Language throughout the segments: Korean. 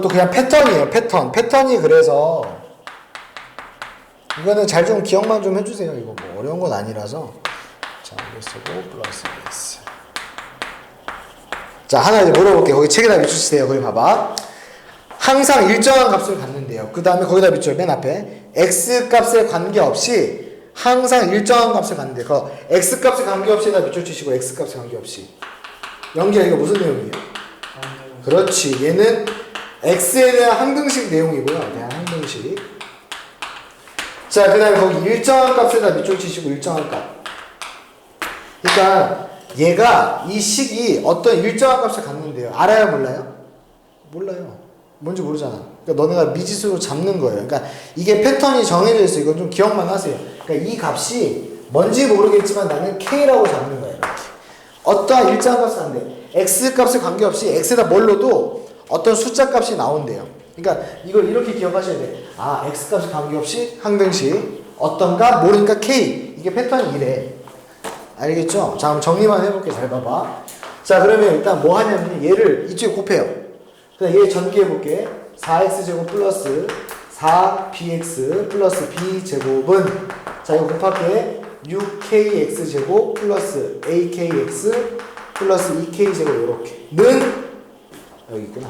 또 그냥 패턴이에요 패턴. 패턴이 그래서 이거는 잘 좀 기억만 좀 해주세요. 이거 뭐 어려운 건 아니라서. 자 이거 쓰고 플러스 x 자 하나 이제 물어볼게요. 거기 책에다 밑줄치세요. 거기 봐봐. 항상 일정한 값을 갖는데요. 그 다음에 거기다 밑줄 맨 앞에. X 값에 관계없이 항상 일정한 값을 갖는데 그 x 값에 관계없이다 치시고 x 값에 관계없이. 연기야 이거 무슨 내용이에요? 그렇지. 얘는 x에 대한 항등식 내용이고요 대한 항등식 자, 그 다음에 거기 일정한 값에다 밑줄 치시고 일정한 값. 그러니까 얘가 이 식이 어떤 일정한 값을 갖는데요. 알아요, 몰라요? 몰라요. 뭔지 모르잖아. 그러니까 너네가 미지수로 잡는 거예요. 그러니까 이게 패턴이 정해져 있어. 이건 좀 기억만 하세요. 그러니까 이 값이 뭔지 모르겠지만 나는 k라고 잡는 거예요. 어떠한 일정한 값을 갖는데 x 값에 관계없이 x에다 뭘 넣어도 어떤 숫자 값이 나온대요. 그러니까 이걸 이렇게 기억하셔야 돼. 아, x 값에 관계없이 항등식 어떤가 모르니까 k 이게 패턴이 이래. 알겠죠? 자, 그럼 정리만 해볼게. 잘 봐봐. 자, 그러면 일단 뭐 하냐면 얘를 이쪽에 곱해요. 그냥 얘 전개해볼게. 4x 제곱 플러스 4bx 플러스 b 제곱은 자 이거 곱할게 6kx 제곱 플러스 akx 플러스 2k 제곱 이렇게 는 여기 있구나.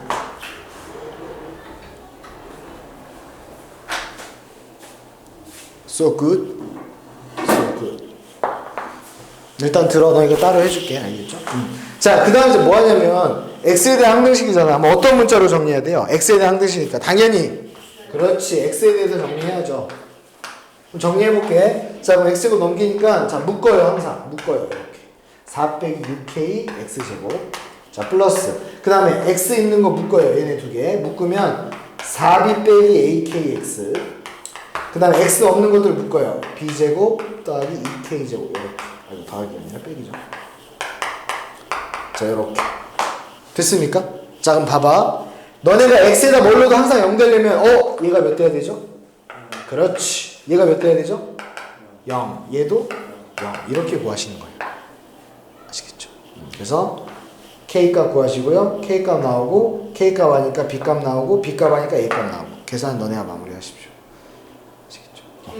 So good. 일단 들어. 너 이거 따로 해줄게. 알겠죠? 자, 그 다음 이제 뭐 하냐면, x에 대한 항등식이잖아. 뭐 어떤 문자로 정리해야 돼요? x에 대한 항등식이니까. 당연히. 그렇지. x에 대해서 정리해야죠. 정리해볼게. 자, 그럼 x고 넘기니까, 자, 묶어요. 항상. 묶어요. 이렇게. 4 빼기 6k x제곱. 자, 플러스. 그 다음에 x 있는 거 묶어요. 얘네 두 개. 묶으면 4b 빼기 akx. 그 다음에 x 없는 것들 묶어요. b제곱 더하기 2k제곱 이렇게. 아니 더하기 아니라 빼기죠. 자 이렇게. 됐습니까? 자 그럼 봐봐. 너네가 x에다 뭘 넣어도 항상 0 되려면 어? 얘가 몇 돼야 되죠? 그렇지. 얘가 몇 돼야 되죠? 0. 얘도 0. 이렇게 구하시는 거예요. 아시겠죠? 음, 그래서 K값 구하시고요. K값 나오고 K값 하니까 B값 나오고 B값 하니까 A값 나오고 계산 너네가 마무리하십시오. 아시겠죠? 어.